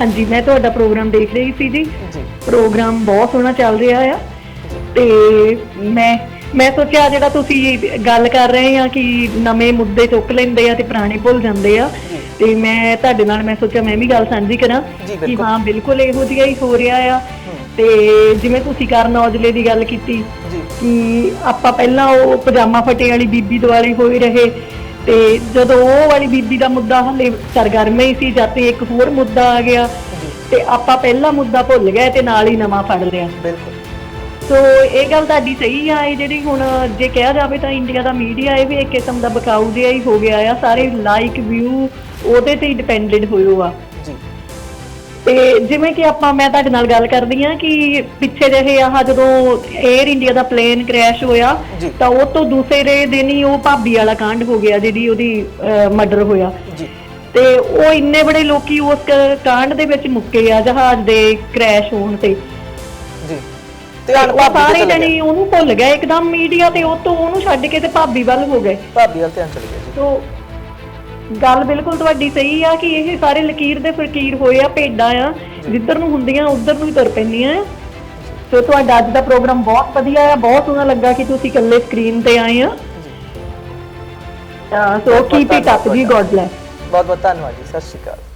ਹਾਂਜੀ ਮੈਂ ਤੁਹਾਡਾ ਪ੍ਰੋਗਰਾਮ ਦੇਖ ਰਹੀ ਸੀ ਜੀ। ਜੀ। ਪ੍ਰੋਗਰਾਮ ਬਹੁਤ ਸੋਹਣਾ ਚੱਲ ਰਿਹਾ ਆ। ਤੇ ਮੈਂ ਮੈਂ ਸੋਚਿਆ ਜਿਹੜਾ ਤੁਸੀਂ ਗੱਲ ਕਰ ਰਹੇ ਆ ਕਿ ਨਵੇਂ ਮੁੱਦੇ ਚੁੱਕ ਲੈਂਦੇ ਆ ਤੇ ਪੁਰਾਣੇ ਭੁੱਲ ਜਾਂਦੇ ਆ। ਤੇ ਮੈਂ ਤੁਹਾਡੇ ਨਾਲ ਮੈਂ ਸੋਚਿਆ ਮੈਂ ਵੀ ਗੱਲ ਸਾਂਝੀ ਕਰਾਂ ਕਿ। ਹਾਂ ਬਿਲਕੁਲ ਇਹੋ ਜਿਹਾ ਹੀ ਹੋ ਰਿਹਾ ਆ। ਤੇ ਜਿਵੇਂ ਤੁਸੀਂ ਕਰਨ ਔਜਲੇ ਦੀ ਗੱਲ ਕੀਤੀ ਕਿ ਆਪਾਂ ਪਹਿਲਾਂ ਉਹ ਪਜਾਮਾ ਫਟੇ ਵਾਲੀ ਬੀਬੀ ਦੁਆਲੇ ਹੋਏ ਰਹੇ। ਤੇ ਜਦੋਂ ਉਹ ਵਾਲੀ ਬੀਬੀ ਦਾ ਮੁੱਦਾ ਹਲੇ ਸਰਗਰਮ ਹੀ ਸੀ ਜਦ ਤੇ ਇੱਕ ਹੋਰ ਮੁੱਦਾ ਆ ਗਿਆ ਤੇ ਆਪਾਂ ਪਹਿਲਾ ਮੁੱਦਾ ਭੁੱਲ ਗਏ ਤੇ ਨਾਲ ਹੀ ਨਵਾਂ ਫੜ ਲਿਆ। ਬਿਲਕੁਲ। ਸੋ ਇਹ ਗੱਲ ਤੁਹਾਡੀ ਸਹੀ ਆ ਇਹ ਜਿਹੜੀ ਹੁਣ ਜੇ ਕਿਹਾ ਜਾਵੇ ਤਾਂ ਇੰਡੀਆ ਦਾ ਮੀਡੀਆ ਇਹ ਵੀ ਇੱਕ ਕਿਸਮ ਦਾ ਬਕਾਊ ਜਿਹਾ ਹੀ ਹੋ ਗਿਆ ਆ ਸਾਰੇ ਲਾਈਕ ਵਿਊ ਉਹਦੇ ਤੇ ਹੀ ਡਿਪੈਂਡਡ ਹੋਇਓ ਆ। ਤੇ ਜਿਵੇਂ ਕਿ ਆਪਾਂ ਮੈਂ ਤੁਹਾਡੇ ਨਾਲ ਗੱਲ ਕਰਦੀ ਆ ਕਿ ਪਿੱਛੇ ਜਿਹੇ ਆਹ ਜਦੋਂ 에ਅਰ ਇੰਡੀਆ ਦਾ ਪਲੇਨ ਕ੍ਰੈਸ਼ ਹੋਇਆ ਜੀ। ਤਾਂ ਉਹ ਤੋਂ ਦੂਸਰੇ ਦਿਨ ਹੀ ਉਹ ਭਾਬੀ ਵਾਲਾ ਕਾਂਡ ਹੋ ਗਿਆ ਜਿਹੜੀ ਉਹਦੀ ਮਰਡਰ ਹੋਇਆ। ਜੀ। ਤੇ ਉਹ ਇੰਨੇ ਬੜੇ ਲੋਕੀ ਉਸ ਕ- ਕਾਂਡ ਦੇ ਵਿੱਚ ਮੁੱਕੇ ਆ ਜਹਾਜ਼ ਦੇ ਕ੍ਰੈਸ਼ ਹੋਣ ਤੇ। ਜੀ। ਤੇ ਧਿਆਨ ਉਹ ਭਾਬੀ ਤੇ ਸਾਰੇ ਚਲੇ। ਜਣੇ ਉਹਨੂੰ ਭੁੱਲ ਗਏ ਇੱਕਦਮ ਮੀਡੀਆ ਤੇ ਉਹ ਤੋਂ ਉਹਨੂੰ ਛੱਡ ਕੇ ਤੇ ਭਾਬੀ ਵੱਲ ਹੋ ਗਏ। ਭਾਬੀ ਵੱਲ ਧਿਆਨ ਚਲੇ ਗਿਆ ਜੀ। ਗੱਲ ਬਿਲਕੁਲ ਤੁਹਾਡੀ ਸਹੀ ਆ ਕਿ ਇਹ ਸਾਰੇ ਲਕੀਰ ਦੇ ਫਕੀਰ ਹੋਏ ਆ ਭੇਡਾਂ ਆ ਜਿੱਧਰ ਨੂੰ ਹੁੰਦੀਆਂ ਉਧਰ ਨੂੰ ਹੀ ਤੁਰ ਪੈਂਦੀਆਂ ਸੋ ਤੁਹਾਡਾ ਅੱਜ ਦਾ ਪ੍ਰੋਗਰਾਮ ਬਹੁਤ ਵਧੀਆ ਆ ਬਹੁਤ ਸੋਹਣਾ ਲੱਗਾ ਕਿ ਤੁਸੀਂ ਇਕੱਲੇ ਸਕਰੀਨ ਤੇ ਆਏ ਆ। ਸੋ ਕੀਪ ਇਟ ਅਪ ਜੀ ਗੋਡ ਬlesਸ ਬਹੁਤ ਬਹੁਤ ਧੰਨਵਾਦ ਜੀ ਸਤਿ ਸ਼੍ਰੀ ਅਕਾਲ।